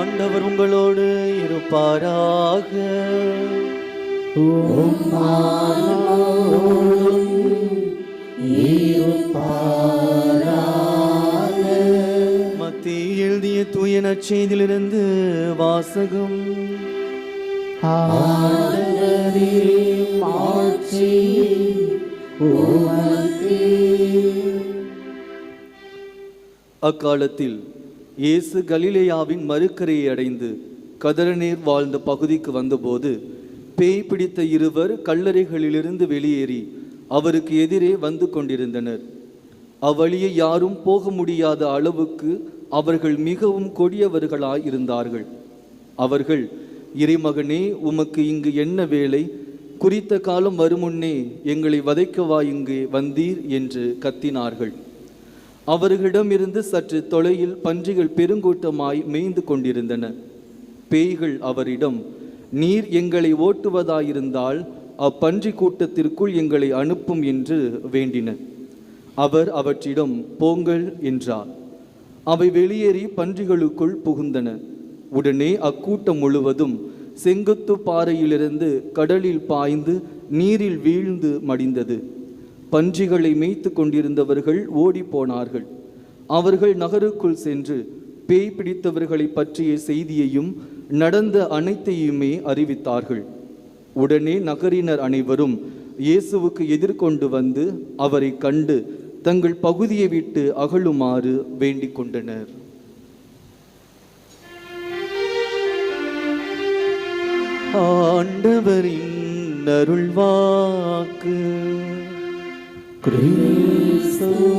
ஆண்டவர் உங்களோடு இருப்பாராக. மத்திய எழுதிய தூய நற்செய்தியிலிருந்து வாசகம். அக்காலத்தில் இயேசு கலிலேயாவின் மறுக்கரையை அடைந்து கதரநீர் வாழ்ந்த பகுதிக்கு வந்தபோது பேய் பிடித்த இருவர் கல்லறைகளிலிருந்து வெளியேறி அவருக்கு எதிரே வந்து கொண்டிருந்தனர். அவ்வழியை யாரும் போக முடியாத அளவுக்கு அவர்கள் மிகவும் கொடியவர்களாய் இருந்தார்கள். அவர்கள் இறைமகனே உமக்கு இங்கு என்ன வேலை? குறித்த காலம் வருமுன்னே எங்களை வதைக்கவா இங்கு வந்தீர்? என்று கத்தினார்கள். அவர்களிடமிருந்து சற்று தொலையில் பன்றிகள் பெருங்கூட்டமாய் மேய்ந்து கொண்டிருந்தன. பேய்கள் அவரிடம் நீர் எங்களை ஓட்டுவதாயிருந்தால் அப்பன்றி கூட்டத்திற்குள் எங்களை அனுப்பும் என்று வேண்டின. அவர் அவற்றிடம் போங்கள் என்றார். அவை வெளியேறி பன்றிகளுக்குள் புகுந்தன. உடனே அக்கூட்டம் முழுவதும் செங்குத்து பாறையிலிருந்து கடலில் பாய்ந்து நீரில் வீழ்ந்து மடிந்தது. பன்றிகளை மேய்த்து கொண்டிருந்தவர்கள் ஓடிப் போனார்கள் அவர்கள் நகருக்குள் சென்று பேய் பிடித்தவர்களை பற்றிய செய்தியையும் நடந்த அனைத்தையுமே அறிவித்தார்கள். உடனே நகரினர் அனைவரும் இயேசுவுக்கு எதிர்கொண்டு வந்து அவரை கண்டு தங்கள் பகுதியை விட்டு அகழுமாறு வேண்டிக் கொண்டனர். ஆண்டவரின் அருள்வாக்கு. Cristo.